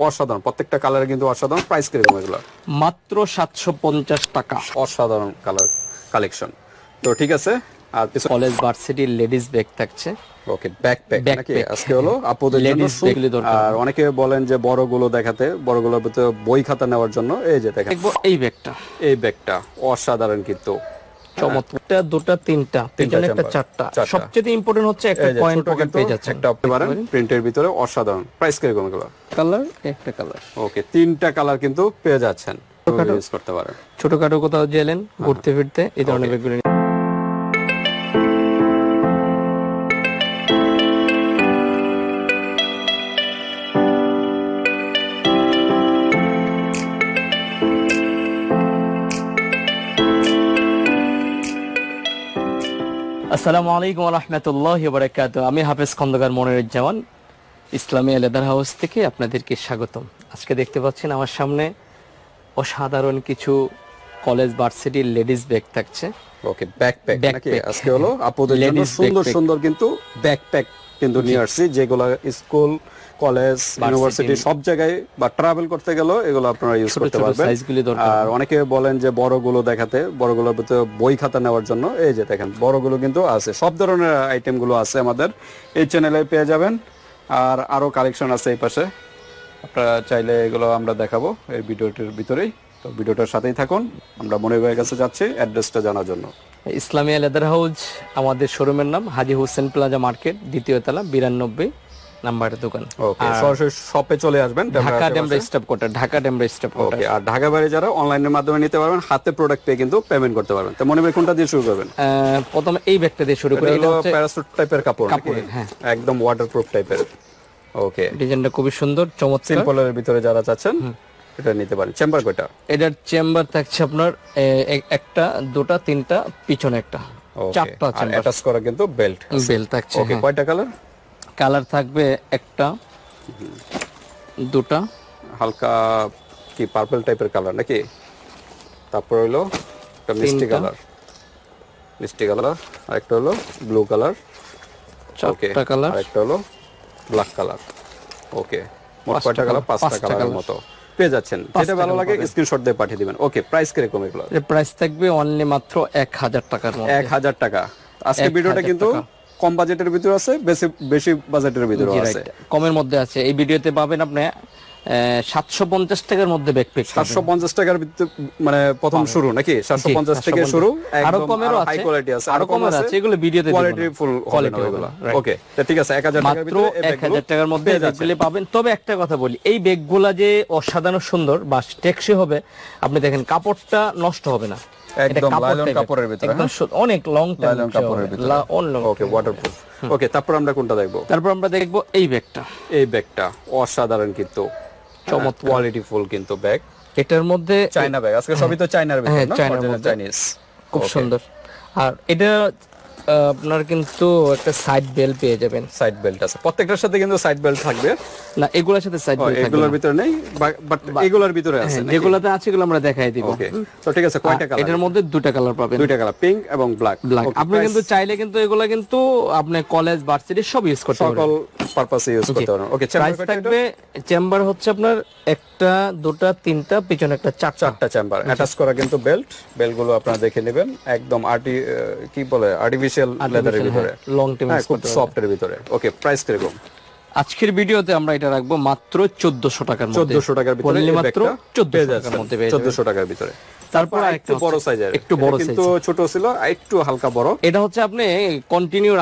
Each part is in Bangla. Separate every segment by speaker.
Speaker 1: অসাধারণ। প্রত্যেকটা কালারে কিন্তু অসাধারণ প্রাইস কীরকম এগুলো।
Speaker 2: মাত্র সাতশো পঞ্চাশ টাকা।
Speaker 1: অসাধারণ কালার কালেকশন তো ঠিক আছে আর
Speaker 2: কলেজ ভার্সিটির লেডিস ব্যাগ থাকছে।
Speaker 1: ওকে ব্যাকপ্যাক নাকি. আজকে হলো আপুদের জন্য। আর অনেকে বলেন যে বড়গুলো দেখাতে বড়গুলোর ভিতরে বই খাতা নেওয়ার জন্য এই যে দেখেন।
Speaker 2: এই ব্যাগটা
Speaker 1: এই ব্যাগটা অসাধারণ কিন্তু।
Speaker 2: চমৎকার। দুটা তিনটা পিছনে একটা চারটা। সবচেয়ে ইম্পর্টেন্ট হচ্ছে একটা কয়েন পকেট পেয়ে যাচ্ছে
Speaker 1: একটা পারেন? প্রিন্টের ভিতরে অসাধারণ। প্রাইস
Speaker 2: কালার একটা কালার
Speaker 1: ওকে তিনটা কালার কিন্তু পেয়ে যাচ্ছেন। করতে পারেন।
Speaker 2: ছোটখাটো কোথাও গেলেন ঘুরতে ফিরতে এই ধরনের ব্যাগগুলো আসসালামু আলাইকুম রহমতুল্লাহ বারাকাত আমি হাফেজ খন্দকার মনিরুজ্জামান ইসলামী লেদার হাউস থেকে আপনাদেরকে স্বাগতম। আজকে দেখতে পাচ্ছেন আমার সামনে অসাধারণ কিছু কলেজ ভার্সিটি লেডিস ব্যাগ থাকছে।
Speaker 1: ওকে ব্যাকপ্যাক নাকি. আজকে হলো আপুদের জন্য সুন্দর সুন্দর কিন্তু ব্যাকপ্যাক কিন্তু নিয়ে আসছি যেগুলো স্কুল কলেজ ইউনিভার্সিটি সব জায়গায় বা ট্রাভেল করতে গেলেও এগুলো আপনারা ইউজ করতে পারবেন। আর অনেকে বলেন যে বড়গুলো দেখাতে বড়গুলোর ভিতরে বই খাতা নেওয়ার জন্য। এই যে দেখেন বড়গুলো কিন্তু আছে। সব ধরনের আইটেমগুলো আছে আমাদের। এই চ্যানেলে পেয়ে যাবেন। আর আরও কালেকশন আছে এই পাশে। আপনারা চাইলে এগুলো আমরা দেখাবো এই ভিডিওটির ভিতরেই। তো ভিডিওটার সাথেই থাকুন। আমরা মনে ভাইয়ের কাছে যাচ্ছি অ্যাড্রেসটা জানার জন্য।
Speaker 2: ইসলামিয়া লেদার হাউস আমাদের শোরুমের নাম হাজি হোসেন প্লাজা মার্কেট দ্বিতীয় তলা বিরানব্বই নাম্বারের দোকান।
Speaker 1: ওকে সরাসরি শপে চলে আসবেন
Speaker 2: Dhaka Demra stop quarter Dhaka Demra stop quarter
Speaker 1: okay আর ঢাকা বাইরে যারা অনলাইনের মাধ্যমে নিতে পারবেন হাতে প্রোডাক্ট পেয়ে কিন্তু পেমেন্ট করতে পারবেন। তো মনে ভাই কোনটা দিয়ে শুরু করবেন?
Speaker 2: প্রথমে এই ব্যাগটা দিয়ে শুরু করি এটা হচ্ছে
Speaker 1: প্যারাসুট টাইপের কাপড় নাকি?
Speaker 2: কাপড়ের, হ্যাঁ।
Speaker 1: একদম ওয়াটারপ্রুফ টাইপের ওকে
Speaker 2: ডিজাইনটা খুবই সুন্দর চমৎকার।
Speaker 1: সিম্পলের ভিতরে যারা চাচ্ছেন এটা নিতে পারেন। চেম্বার কয়টা?
Speaker 2: এটার চেম্বার থাকছে আপনার একটা দুটা তিনটা পিছনে একটা। চারটা চেম্বার
Speaker 1: অ্যাটাচ করা কিন্তু বেল্ট
Speaker 2: বেল থাকছে
Speaker 1: ওকে কয়টা কালার
Speaker 2: কালার থাকবে একটা দুটা।
Speaker 1: হালকা কি পার্পল টাইপের কালার নাকি? তারপর হলো একটা মিষ্টি কালার। মিষ্টি কালার আর একটা হলো ব্লু কালার। Okay
Speaker 2: colour.
Speaker 1: আর একটা হলো ব্ল্যাক কালার। ওকে মোট কয়টা কালার? পাঁচটা কালারের মতো। পেয়ে যাচ্ছেন। যেটা ভালো লাগে স্ক্রিনশট দিয়ে পাঠিয়ে দিবেন। ওকে প্রাইস কীরকম এগুলো
Speaker 2: এর প্রাইস থাকবে অনলি মাত্র এক হাজার টাকার মধ্যে।
Speaker 1: এক হাজার টাকা। আজকে ভিডিওটা কিন্তু। কম বাজেটের ভিতরে আছে বেশি বেশি বাজেটের ভিতরে আছে।
Speaker 2: কমের মধ্যে আছে। এই ভিডিওতে পাবেন আপনি সাতশো পঞ্চাশ টাকার মধ্যে ব্যাকপ্যাক
Speaker 1: সাতশো পঞ্চাশ টাকার মানে প্রথম শুরু নাকি? সাতশো পঞ্চাশ থেকে শুরু
Speaker 2: আরও কমেরও
Speaker 1: হাই কোয়ালিটি আছে
Speaker 2: আরও কমের আছে। এগুলো ভিডিওতে
Speaker 1: কোয়ালিটি ফুল
Speaker 2: কোয়ালিটি
Speaker 1: এগুলো ওকে ঠিক আছে এক হাজার টাকার
Speaker 2: মাত্র এক হাজার টাকার মধ্যে ব্যাগগুলি পাবেন। তবে একটা কথা বলি এই ব্যাগগুলা যে অসাধারণ সুন্দর বা টেকসই হবে আপনি দেখেন কাপড়টা নষ্ট হবে না।
Speaker 1: একদম লাইলন কাপড়ের ভিতরে,
Speaker 2: একদম অনেক লং
Speaker 1: লাইলন কাপড়ের ভিতরে। ওকে ওয়াটারপ্রুফ ওকে তারপর আমরা কোনটা দেখব?
Speaker 2: তারপর আমরা দেখব এই ব্যাগটা
Speaker 1: এই ব্যাগটা অসাধারণ কিন্তু। চমৎ কোয়ালিটি ফুল কিন্তু ব্যাগ
Speaker 2: এটার মধ্যে
Speaker 1: চায়না ব্যাগ আজকে সবই তো
Speaker 2: চায়নার
Speaker 1: ব্যাগ
Speaker 2: হ্যাঁ।
Speaker 1: চাইনিজ
Speaker 2: খুব সুন্দর। আর এটা আপনার কিন্তু একটা সাইড বেল পেয়ে যাবেন।
Speaker 1: সাইড বেল্ট আছে। প্রত্যেকটার সাথে কিন্তু সাইড বেল্ট থাকবে।
Speaker 2: না এগুলোর সাথে সাইড
Speaker 1: ও,
Speaker 2: বেল থাকবে
Speaker 1: এগুলোর ভিতরে নেই বাট এগুলোর ভিতরে আছে
Speaker 2: হ্যাঁ, যেগুলোতে আছে এগুলো আমরা দেখাই দিব।
Speaker 1: ওকে তো ঠিক আছে কয়টা কালার
Speaker 2: এটার মধ্যে দুটো কালার পাবেন।
Speaker 1: দুইটা কালার পিঙ্ক এবং ব্ল্যাক
Speaker 2: ব্ল্যাক আপনি কিন্তু চাইলে কিন্তু এগুলা কিন্তু আপনি কলেজ ভার্সিটি সব ইউজ করতে পারবেন।
Speaker 1: সকল পারপাসে ইউজ করতে পারবেন। ওকে
Speaker 2: প্রাইস থাকবে চেম্বার হচ্ছে আপনার একটা দুটা তিনটা পিছনে একটা চার
Speaker 1: চারটা চেম্বার অ্যাটাচ করা কিন্তু বেল্ট বেল্টগুলো আপনারা দেখে নেবেন একদম আর্টি কি বলে আর্টিফিশিয়াল লেদারের ভিতরে।
Speaker 2: লং টিম
Speaker 1: খুব খুব সফটের ভিতরে। ওকে প্রাইস কীরকম
Speaker 2: আজকের ভিডিওতে আমরা এটা রাখব মাত্র চোদ্দশো টাকার মধ্যে।
Speaker 1: চোদ্দশো টাকার ভিতরে
Speaker 2: মাত্র চোদ্দশো টাকার মধ্যে।
Speaker 1: চোদ্দশো টাকার ভিতরে।
Speaker 2: তারপর
Speaker 1: একটু বড় সাইজের
Speaker 2: একটু বড়
Speaker 1: কিন্তু ছোট ছিল একটু হালকা বড়।
Speaker 2: এটা হচ্ছে আপনি কন্টিনিউ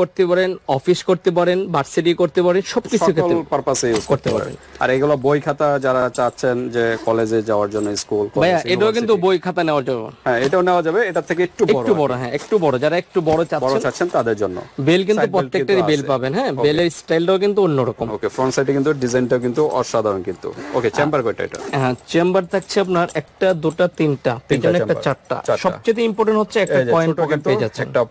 Speaker 2: করতে পারেন অফিস করতে পারেন ভার্সিটি করতে পারেন সবকিছু ক্ষেত্রে
Speaker 1: পারপাসে ইউজ করতে পারবেন। আর এগুলো বই খাতা যারা চাচ্ছেন যে কলেজে যাওয়ার জন্য স্কুল
Speaker 2: ভাইয়া এটাও কিন্তু বই খাতা নেওয়ার জন্য।
Speaker 1: হ্যাঁ এটাও নেওয়া যাবে। এটা থেকে একটু বড়
Speaker 2: একটু বড় হ্যাঁ একটু বড়। যারা একটু বড়
Speaker 1: বড়
Speaker 2: চাচ্ছেন
Speaker 1: চাচ্ছেন তাদের জন্য।
Speaker 2: বেল কিন্তু প্রত্যেকটারই বেল। পাবেন হ্যাঁ বেলের স্টাইলটাও কিন্তু অন্যরকম।
Speaker 1: ওকে ফ্রন্ট সাইডে কিন্তু ডিজাইনটা কিন্তু অসাধারণ কিন্তু। ওকে চেম্বার কয়টা এটা?
Speaker 2: হ্যাঁ চেম্বার থাকছে আপনার একটা দুটা তিনটা পিছনে একটা চারটা। সবচেয়ে ইম্পর্টেন্ট হচ্ছে একটা কয়েন পকেট পেয়ে যাচ্ছেন।
Speaker 1: একটা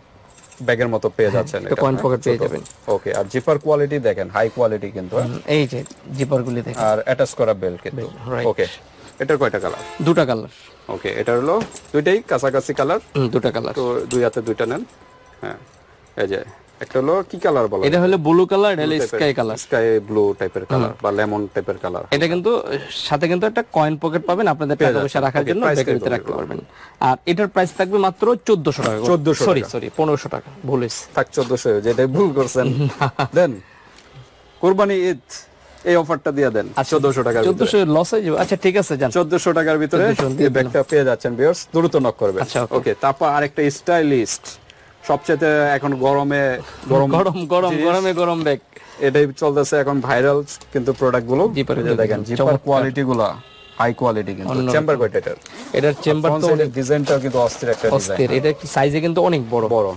Speaker 1: ব্যাগের মতো পেয়ে যাচ্ছেন
Speaker 2: একটা coin pocket পেয়ে যাবেন।
Speaker 1: ওকে আর জিপার কোয়ালিটি দেখেন হাই কোয়ালিটি কিন্তু হ্যাঁ?
Speaker 2: এই যে জিপার গুলি দেখেন।
Speaker 1: আর অ্যাটাচ করা বেল্ট কিন্তু। ওকে এটার কয়টা কালার
Speaker 2: দুটা কালার
Speaker 1: ওকে এটা হলো দুইটাই কাছাকাছি কালার
Speaker 2: দুটা কালার
Speaker 1: তো দুই হাতে দুইটা নেন। হ্যাঁ এই যে একটা হলো কি কালার বলা?
Speaker 2: এটা হলো ব্লু কালার এটা হলো স্কাই কালার
Speaker 1: স্কাই ব্লু টাইপের কালার বা লেমন টাইপের কালার
Speaker 2: এটা কিন্তু সাথে কিন্তু একটা কয়েন পকেট পাবেন আপনাদের টাকা পয়সা রাখার জন্য ব্যাগের ভিতরে রাখতে পারবেন। আর এটার প্রাইস থাকবে মাত্র চোদ্দশো টাকা।
Speaker 1: 1400
Speaker 2: সরি সরি পনেরোশো টাকা। ভুল হয়েছে।
Speaker 1: থাক চোদ্দশো যেটাই ভুল করছেন। দেন কোরবানি ঈদ এই অফারটা দিয়ে দেন। চোদ্দশো টাকার
Speaker 2: চোদ্দশো লস হয়ে যাবে। আচ্ছা ঠিক আছে
Speaker 1: চোদ্দশো টাকার ভিতরে
Speaker 2: 1400
Speaker 1: এই ব্যাগটা পেয়ে যাচ্ছেন বিয়ার্স দ্রুত নক করবে
Speaker 2: আচ্ছা,
Speaker 1: ওকে তারপর আরেকটা স্টাইলিস্ট সবচেয়ে এখন গরমে গরম
Speaker 2: গরম গরম গরমে গরম ব্যাগ
Speaker 1: এটাই চলতেছে এখন ভাইরাল কিন্তু
Speaker 2: প্রোডাক্টগুলো
Speaker 1: দেখেন জিপার কোয়ালিটি গুলো হাই কোয়ালিটি কিন্তু। চেম্বার কয়টা এটার।
Speaker 2: এটার চেম্বার তো অনেক
Speaker 1: ডিজাইনটা কিন্তু অস্থির একটা ডিজাইন
Speaker 2: অস্থির। এটা একটু সাইজে কিন্তু অনেক বড়।
Speaker 1: বড়।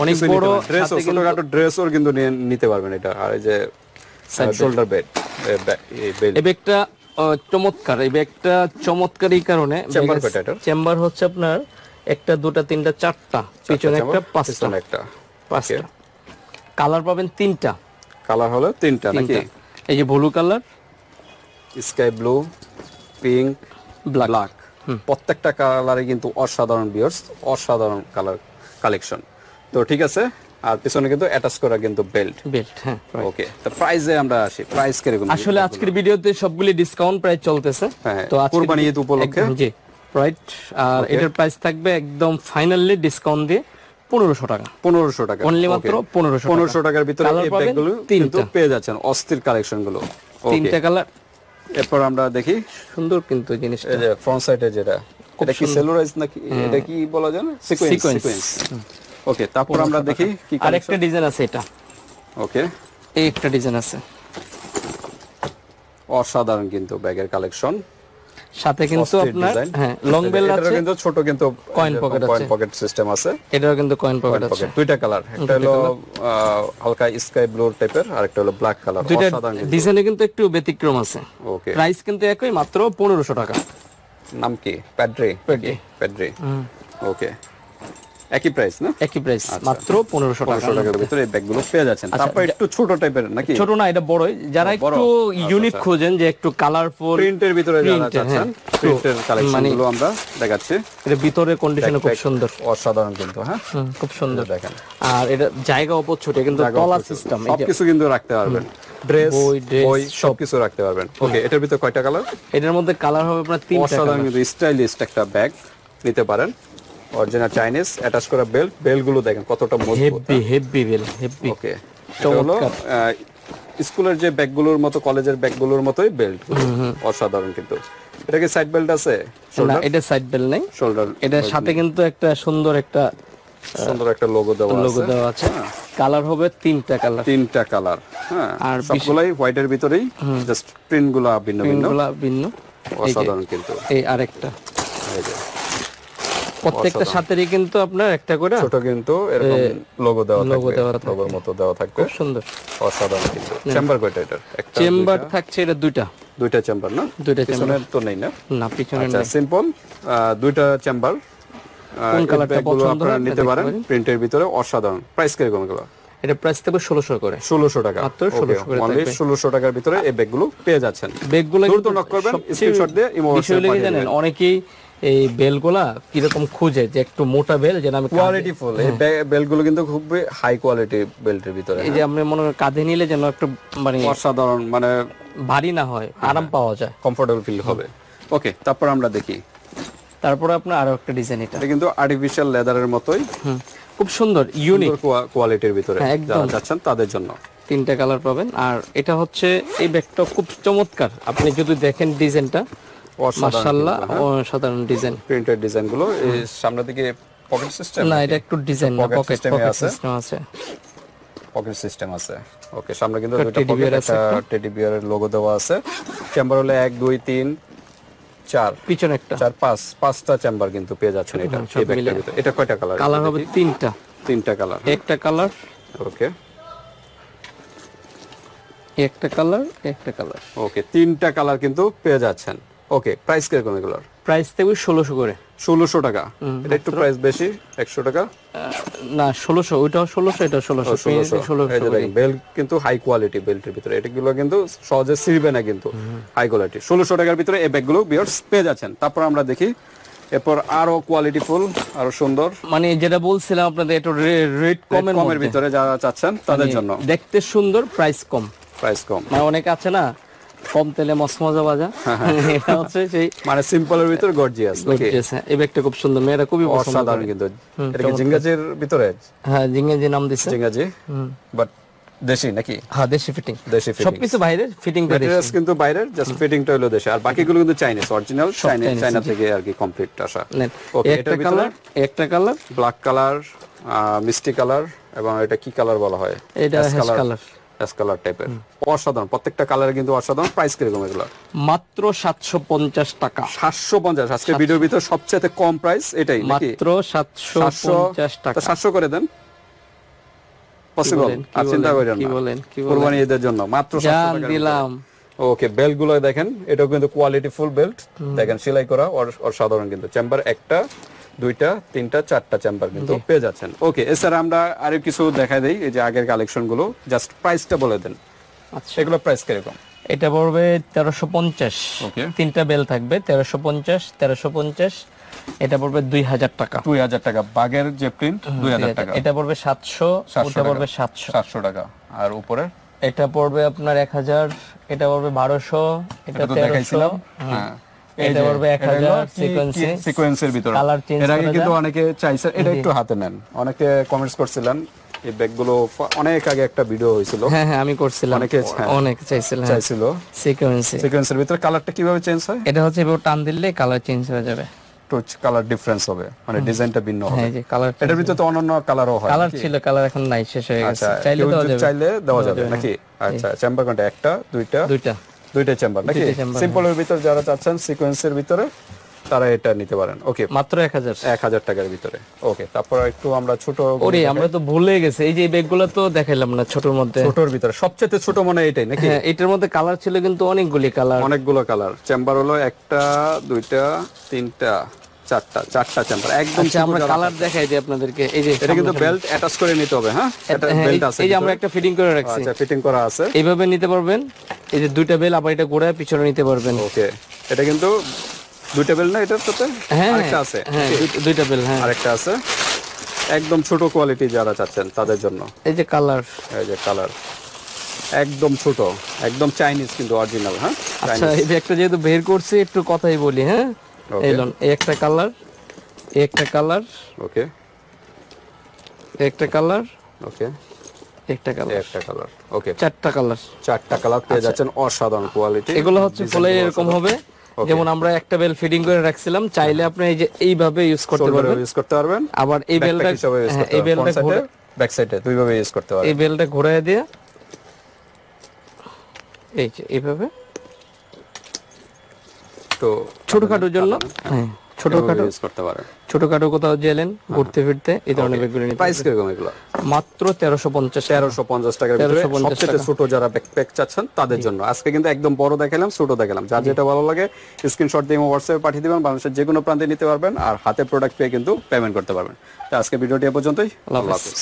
Speaker 2: অনেক বড়,
Speaker 1: ড্রেসও
Speaker 2: সাথে কিন্তু-
Speaker 1: ছোটখাটো ড্রেসও কিন্তু নিতে পারবেন এটা। আর এই যে শোল্ডার বেড
Speaker 2: এই ব্যাগটা চমৎকার এই ব্যাগটা চমৎকার। এই কারণে চেম্বার হচ্ছে আপনার একটা দুটা তিনটা চারটা পিছনে একটা পাঁচটা।
Speaker 1: একটা।
Speaker 2: পাঁচটা। কালার পাবেন তিনটা।
Speaker 1: কালার হলো তিনটা নাকি?
Speaker 2: এই যে blue colour
Speaker 1: sky blue pink
Speaker 2: black
Speaker 1: প্রত্যেকটা কালারে কিন্তু অসাধারণ বিয়ার্স অসাধারণ কালার কালেকশন তো ঠিক আছে আর পিছনে কিন্তু অ্যাটাচ করা কিন্তু বেল্ট
Speaker 2: বেল্ট হ্যাঁ
Speaker 1: ওকে তো প্রাইসে আমরা আসি। প্রাইস কীরকম?
Speaker 2: আসলে আজকের ভিডিওতে সবগুলি ডিসকাউন্ট প্রাইস চলতেছে।
Speaker 1: হ্যাঁ,
Speaker 2: তো
Speaker 1: কুরবানি ঈদ উপলক্ষে?
Speaker 2: জি। রাইট আর এটার প্রাইস থাকবে একদম ফাইনালি ডিসকাউন্ট দিয়ে পনেরোশো টাকা।
Speaker 1: পনেরোশো টাকা।
Speaker 2: মাত্র 1500 টাকা।
Speaker 1: পনেরোশো টাকার ভিতরে এই ব্যাগগুলো কিন্তু পেয়ে যাচ্ছেন অস্থির কালেকশনগুলো
Speaker 2: তিনটা কালার
Speaker 1: এরপর আমরা দেখি।
Speaker 2: সুন্দর কিন্তু জিনিসটা।
Speaker 1: এই যে ফ্রন্ট সাইডে যেটা। এটা কি সেলুলাইজ নাকি? এটা কি বলা যায় সিকোয়েন্স ওকে তারপর আমরা দেখি কি
Speaker 2: ডিজাইন আছে এটা।
Speaker 1: ওকে
Speaker 2: এই একটা ডিজাইন আছে।
Speaker 1: অসাধারণ কিন্তু ব্যাগের কালেকশন
Speaker 2: সাথে কিন্তু আপনার হ্যাঁ লং বেল আছে।
Speaker 1: কিন্তু ছোট কিন্তু কয়েন পকেট
Speaker 2: আছে।
Speaker 1: কয়েন পকেট সিস্টেম আছে।
Speaker 2: এটাও কিন্তু কয়েন পকেট আছে।
Speaker 1: দুইটা কালার একটা হলো হালকা স্কাই ব্লু টাইপের আর একটা হলো ব্ল্যাক কালার
Speaker 2: দুইটা ডিজাইনে কিন্তু। একটু ব্যতিক্রম আছে।
Speaker 1: ওকে
Speaker 2: প্রাইস কিন্তু একই মাত্র পনেরোশো টাকা।
Speaker 1: নাম কি? প্যাড্রি
Speaker 2: Padre।
Speaker 1: প্যাড্রি ওকে একই প্রাইস না?
Speaker 2: একই প্রাইস মাত্র পনেরোশো টাকা।
Speaker 1: পনেরোশো টাকার ভিতরে এই ব্যাগগুলো পেয়ে যাচ্ছেন। তারপর একটু ছোট টাইপের নাকি?
Speaker 2: ছোট না এটা বড়ই। যারা একটু ইউনিক খোঁজেন যে একটু কালারফুল
Speaker 1: প্রিন্টের ভিতরে যারা
Speaker 2: Print,
Speaker 1: চাচ্ছেন
Speaker 2: হ্যাঁ।
Speaker 1: প্রিন্টের
Speaker 2: মানে-
Speaker 1: আমরা দেখাচ্ছি।
Speaker 2: এটা ভিতরে কন্ডিশনে খুব সুন্দর।
Speaker 1: অসাধারণ কিন্তু হ্যাঁ?
Speaker 2: খুব সুন্দর।
Speaker 1: দেখেন।
Speaker 2: আর এটা জায়গা অপর ছোট কিন্তু তলা সিস্টেম
Speaker 1: সবকিছু কিন্তু রাখতে পারবেন। ড্রেস
Speaker 2: বই,
Speaker 1: সবকিছু রাখতে পারবেন। ওকে এটার ভিতরে কয়টা কালার
Speaker 2: এটার মধ্যে কালার হবে আপনার তিনটা
Speaker 1: অসাধারণ কিন্তু স্টাইলিস্ট একটা ব্যাগ নিতে পারেন। অরিজিনাল চাইনিজ অ্যাটাচ করা বেল্ট বেল্টগুলো দেখেন কতটা মজবুত।
Speaker 2: Heavy heavy bell heavy
Speaker 1: okay হলো স্কুলের যে ব্যাগগুলোর মতো কলেজের ব্যাগগুলোর মতোই বেল্ট অসাধারণ কিন্তু। এটা কি সাইড বেল্ট আছে?
Speaker 2: না এটা সাইড বেল নেই।
Speaker 1: শোল্ডার
Speaker 2: এটার সাথে কিন্তু একটা সুন্দর একটা
Speaker 1: সুন্দর একটা লোগো দেওয়া আছে।
Speaker 2: লোগো দেওয়া আছে। কালার হবে তিনটা কালার
Speaker 1: তিনটা কালার হ্যাঁ।
Speaker 2: আর
Speaker 1: সবগুলাই হোয়াইট এর ভিতরেই জাস্ট প্রিন্টগুলা ভিন্ন ভিন্ন।
Speaker 2: গুলা ভিন্ন।
Speaker 1: অসাধারণ কিন্তু।
Speaker 2: এই আরেকটা।
Speaker 1: এই যে।
Speaker 2: প্রত্যেকটা সাথেরই কিন্তু আপনার একটা করে
Speaker 1: ছোট কিন্তু এরকম লোগো দেওয়া থাকবে
Speaker 2: দেওয়া থাকবে।
Speaker 1: লোগোর মতো দেওয়া থাকবে।
Speaker 2: খুব সুন্দর।
Speaker 1: অসাধারণ কিন্তু চেম্বার কয়টা এটার? একটা
Speaker 2: চেম্বার থাকছে এটা দুইটা।
Speaker 1: দুইটা চেম্বার না?
Speaker 2: দুইটা চেম্বার
Speaker 1: তো নেই না?
Speaker 2: না পিছনে
Speaker 1: আচ্ছা সিম্পল দুইটা চেম্বার
Speaker 2: কোন কালারটা পছন্দ
Speaker 1: আপনারা নিতে পারেন।
Speaker 2: পারেন।
Speaker 1: প্রিন্টের ভিতরে অসাধারণ। প্রাইস কীরকমগুলো
Speaker 2: এটা প্রাইস থাকবে ষোলোশো করে।
Speaker 1: ষোলোশো টাকা।
Speaker 2: মাত্র 1600 করে থাকবে।
Speaker 1: ষোলোশো টাকার ভিতরে এই ব্যাগগুলো পেয়ে যাচ্ছেন।
Speaker 2: বেগগুলো
Speaker 1: দ্রুত knock করবেন, screenshot দিয়ে ইমো
Speaker 2: বিষয় হলো কি
Speaker 1: পাঠিয়ে
Speaker 2: জানেন অনেকেই এই বেলগুলা কীরকম খুঁজে যে একটু মোটা বেল যেন আমি
Speaker 1: কোয়ালিটি ফুল এই বেল্টগুলো কিন্তু খুবই হাই কোয়ালিটি বেল্টের ভিতরে
Speaker 2: এই যে আমি মনে করি কাঁধে নিলে যেন একটু মানে
Speaker 1: অসাধারণ মানে
Speaker 2: ভারী না হয় আরাম পাওয়া যায়।
Speaker 1: কমফোর্টেবল ফিল হবে। ওকে তারপর আমরা দেখি।
Speaker 2: তারপরে আপনার আরও একটা ডিজাইন এটা।
Speaker 1: এটা কিন্তু আর্টিফিশিয়াল লেদারের মতোই।
Speaker 2: খুব সুন্দর ইউনিক
Speaker 1: কোয়ালিটির ভিতরে
Speaker 2: হ্যাঁ, একদম।
Speaker 1: যারা চাচ্ছেন তাদের জন্য।
Speaker 2: তিনটা কালার পাবেন। আর এটা হচ্ছে এই ব্যাগটা খুব চমৎকার। আপনি যদি দেখেন ডিজাইনটা মাশাআল্লাহ সাধারণ ডিজাইন
Speaker 1: প্রিন্টেড ডিজাইন। গুলো এই সামনে দিকে পকেট সিস্টেম
Speaker 2: না এটা একটু ডিজাইন না পকেট পকেট সিস্টেম আছে।
Speaker 1: পকেট সিস্টেম আছে। ওকে সামনে কিন্তু
Speaker 2: teddy
Speaker 1: পকেট
Speaker 2: আছে।
Speaker 1: টেডি বিয়ারের লোগো দেওয়া আছে। চেম্বার হলো এক দুই তিন চার।
Speaker 2: পিছনে একটা।
Speaker 1: চার পাঁচ পাঁচটা চেম্বার কিন্তু পেয়ে যাচ্ছেন এটা এটা কয়টা কালার
Speaker 2: কালার হবে তিনটা।
Speaker 1: তিনটা কালার
Speaker 2: একটা কালার
Speaker 1: ওকে
Speaker 2: একটা কালার একটা কালার
Speaker 1: ওকে তিনটা কালার কিন্তু পেয়ে যাচ্ছেন। ওকে প্রাইস কীরকম এগুলোর?
Speaker 2: প্রাইস থাকবে ষোলোশো করে।
Speaker 1: ষোলোশো টাকা। এটা একটু প্রাইস বেশি একশো টাকা?
Speaker 2: না ষোলোশো ওইটাও ষোলোশো এটা ষোলোশো।
Speaker 1: ষোলোশো। বেল্ট কিন্তু হাই কোয়ালিটি বেল্টের ভিতরে। এটাগুলো কিন্তু সহজে ছিঁড়বে না কিন্তু। হাই কোয়ালিটি ষোলোশো টাকার ভিতরে এই ব্যাগগুলো বিয়ার্স পেয়ে যাচ্ছেন। তারপর আমরা দেখি এরপর আরও কোয়ালিটি ফুল আরও সুন্দর।
Speaker 2: মানে যেটা বলছিলাম আপনাদের একটু রেট কমের
Speaker 1: কমের ভিতরে যারা চাচ্ছেন তাদের
Speaker 2: মানে
Speaker 1: জন্য।
Speaker 2: দেখতে সুন্দর প্রাইস কম।
Speaker 1: প্রাইস কম।
Speaker 2: মানে অনেকে আছে না কম তেলে মসমজা বাজা এটা হচ্ছে সেই
Speaker 1: মানে সিম্পলের ভিতর গর্জিয়াস
Speaker 2: হ্যাঁ। এই ব্যাগটা খুব সুন্দর মেয়েরা খুবই পছন্দ করে।
Speaker 1: কিন্তু। এটা কি জিঙ্গাজির ভিতরে?
Speaker 2: হ্যাঁ জিঙ্গে যে নাম দিছে।
Speaker 1: জিঙ্গাজি? বাট দেশি নাকি?
Speaker 2: হ্যাঁ দেশি ফিটিং
Speaker 1: দেশি ফিটিং
Speaker 2: সবকিছু বাইরে ফিটিং করে
Speaker 1: ম্যাটেরিয়ালস কিন্তু বাইরের জাস্ট ফিটিংটা হলো দেশে। আর বাকিগুলো কিন্তু চাইনিজ অরিজিনাল চাইনিজ চাইনা থেকে আর কি কমপ্লিট আসা।
Speaker 2: একটা কালার একটা কালার
Speaker 1: ব্ল্যাক কালার মিষ্টি কালার এবং এটা কি কালার বলা হয়?
Speaker 2: এটা হ্যাশ কালার
Speaker 1: অ্যাশ কালার টাইপের অসাধারণ প্রত্যেকটা কালার কিন্তু অসাধারণ প্রাইস কীরকম এগুলো
Speaker 2: মাত্র সাতশো পঞ্চাশ টাকা।
Speaker 1: সাতশো পঞ্চাশ আজকে ভিডিওর ভিতর সবচেয়ে কম প্রাইস এটাই
Speaker 2: মাত্র সাতশো
Speaker 1: সাতশো?
Speaker 2: পঞ্চাশ টাকা
Speaker 1: সাতশো করে দেন। পসিবল আর চিন্তা করেন
Speaker 2: কি বলেন, কি বলেন?
Speaker 1: কোরবানি ঈদের জন্য মাত্র
Speaker 2: জান দিলাম।
Speaker 1: ওকে বেল্টগুলো দেখেন এটাও কিন্তু কোয়ালিটি ফুল বেল্ট দেখেন সেলাই করা অসাধারণ কিন্তু। চেম্বার একটা দুইটা তিনটা চারটা চেম্বার কিন্তু পেয়ে যাচ্ছেন। ওকে এছাড়া আমরা আরও কিছু দেখাই দেই এই যে আগের কালেকশনগুলো জাস্ট প্রাইসটা বলে দেন।
Speaker 2: আচ্ছা।
Speaker 1: এগুলো প্রাইস কীরকম?
Speaker 2: এটা পড়বে তেরোশো পঞ্চাশ। তিনটা বেল থাকবে তেরোশো পঞ্চাশ তেরোশো পঞ্চাশ এটা পড়বে দুই হাজার টাকা।
Speaker 1: দুই হাজার টাকা। বাগের যে প্রিন্ট দুই হাজার টাকা।
Speaker 2: এটা পড়বে সাতশো ওটা পড়বে সাতশো।
Speaker 1: সাতশো টাকা। আর উপরে?
Speaker 2: এটা পড়বে আপনার এক হাজার এটা পড়বে বারোশো এটা
Speaker 1: দেখাইছিলাম। হ্যাঁ।
Speaker 2: এটা পড়বে 1000
Speaker 1: কি-
Speaker 2: sequence-এ।
Speaker 1: কি sequence-এর ভিতরে।
Speaker 2: Colour change
Speaker 1: এর আগে কিন্তু অনেকে চাইছে এটা একটু হাতে নেন। অনেকে কমেন্টস করছিলেন এই ব্যাগগুলো অনেক আগে একটা ভিডিও হয়েছিল।
Speaker 2: হ্যাঁ হ্যাঁ আমি করছিলাম।
Speaker 1: অনেকে, হ্যাঁ।
Speaker 2: অনেক চাইছিল হ্যাঁ
Speaker 1: চাইছিল।
Speaker 2: সিকোয়েন্সে
Speaker 1: সিকোয়েন্সের ভিতরে কালারটা কীভাবে চেঞ্জ হয়?
Speaker 2: এটা হচ্ছে এবার টান দিলে কালার চেঞ্জ হয়ে যাবে।
Speaker 1: কালার ডিফারেন্স হবে। মানে ডিজাইনটা ভিন্ন হবে।
Speaker 2: হ্যাঁ কালার
Speaker 1: এটার ভিতরে তো অন্যান্য কালারও হয়
Speaker 2: কালার? ছিল কালার এখন নাই শেষ হয়ে গেছে।
Speaker 1: আচ্ছা
Speaker 2: চাইলে দেওয়া যাবে।
Speaker 1: চাইলে দেওয়া যাবে নাকি? আচ্ছা চেম্বার কোনটা একটা দুইটা।
Speaker 2: দুইটা।
Speaker 1: দুইটা চেম্বার নাকি? সিম্পলের ভিতরে যারা চাচ্ছেন সিকোয়েন্সের ভিতরে তারা এটা নিতে পারেন। ওকে
Speaker 2: মাত্র এক হাজার।
Speaker 1: এক হাজার টাকার ভিতরে। ওকে তারপর একটু আমরা ছোট
Speaker 2: ওরে আমরা তো ভুলে গেছি। এই যে ব্যাগ ব্যাগগুলো তো দেখাইলাম না ছোটর মধ্যে।
Speaker 1: ছোটর ভিতরে। সবচেয়ে ছোট মনে হয় এটাই নাকি?
Speaker 2: হ্যাঁ এটার মধ্যে কালার ছিল কিন্তু অনেকগুলি কালার
Speaker 1: অনেকগুলো কালার চেম্বার হলো একটা দুইটা তিনটা। চারটা চারটা চেম্বার একদম
Speaker 2: আচ্ছা
Speaker 1: ছোট
Speaker 2: আমরা কালার দেখাই দিই আপনাদেরকে। এই যে
Speaker 1: এটা কিন্তু বেল্ট অ্যাটাচ করে নিতে হবে হ্যাঁ? এটা
Speaker 2: হ্যাঁ,
Speaker 1: বেল্ট আছে
Speaker 2: এই যে আমরা একটা ফিটিং করে রাখছি।
Speaker 1: আচ্ছা ফিটিং করা আছে।
Speaker 2: এইভাবে নিতে পারবেন। এই যে দুইটা বেল আবার এটা পিছনে নিতে পারবেন।
Speaker 1: ওকে এটা কিন্তু দুইটা বেল না এটার সাথে?
Speaker 2: হ্যাঁ
Speaker 1: আরেকটা আছে?
Speaker 2: হ্যাঁ দুইটা বেল হ্যাঁ।
Speaker 1: আরেকটা আছে। একদম ছোট কোয়ালিটি যারা চাচ্ছেন তাদের জন্য।
Speaker 2: এই যে কালার
Speaker 1: এই যে কালার একদম ছোট একদম চাইনিজ কিন্তু অরিজিনাল হ্যাঁ?
Speaker 2: আচ্ছা এই একটা যেহেতু বের করছি একটু কথাই বলি হ্যাঁ? এই একটা কালার এই একটা কালার
Speaker 1: ওকে
Speaker 2: একটা কালার
Speaker 1: ওকে
Speaker 2: একটা কালার।
Speaker 1: একটা কালার। ওকে
Speaker 2: চারটা কালার।
Speaker 1: চারটা কালার পেয়ে যাচ্ছেন অসাধারণ কোয়ালিটি
Speaker 2: আচ্ছা। এগুলো হচ্ছে ফুলে এরকম হবে। যেমন আমরা একটা বেল ফিটিং করে রাখছিলাম চাইলে আপনি এই যে এইভাবে ইউজ করতে পারবেন।
Speaker 1: ইউজ করতে পারবেন।
Speaker 2: আবার এই বেলটা হ্যাঁ, এই বেলটা ঘোরা-
Speaker 1: ব্যাক সাইডে দুইভাবে ইউজ করতে পারবেন।
Speaker 2: এই বেলটা ঘোরায় দিয়ে এই যে এইভাবে
Speaker 1: তো
Speaker 2: ছোটখাটোর জন্য হ্যাঁ ছোটখাটো।
Speaker 1: ইউজ করতে পারেন।
Speaker 2: ছোটখাটো কোথাও গেলেন ঘুরতে ফিরতে এই ধরনের ব্যাগগুলো নিতে
Speaker 1: প্রাইস কীরকম এগুলো?
Speaker 2: মাত্র তেরোশো পঞ্চাশ
Speaker 1: তেরোশো পঞ্চাশ টাকার ভিতরে সবচেয়ে ছোট যারা ব্যাকপ্যাক চাচ্ছেন তাদের জন্য। আজকে কিন্তু একদম বড় দেখালাম ছোট দেখালাম। যার যেটা ভালো লাগে স্ক্রিনশট দিয়ে হোয়াটসঅ্যাপে পাঠিয়ে দিবেন বাংলাদেশের যে কোনো প্রান্তে নিতে পারবেন আর হাতে প্রোডাক্ট পেয়ে কিন্তু পেমেন্ট করতে পারবেন। তো আজকে ভিডিওটি এ পর্যন্তই। আল্লাহ হাফিজ।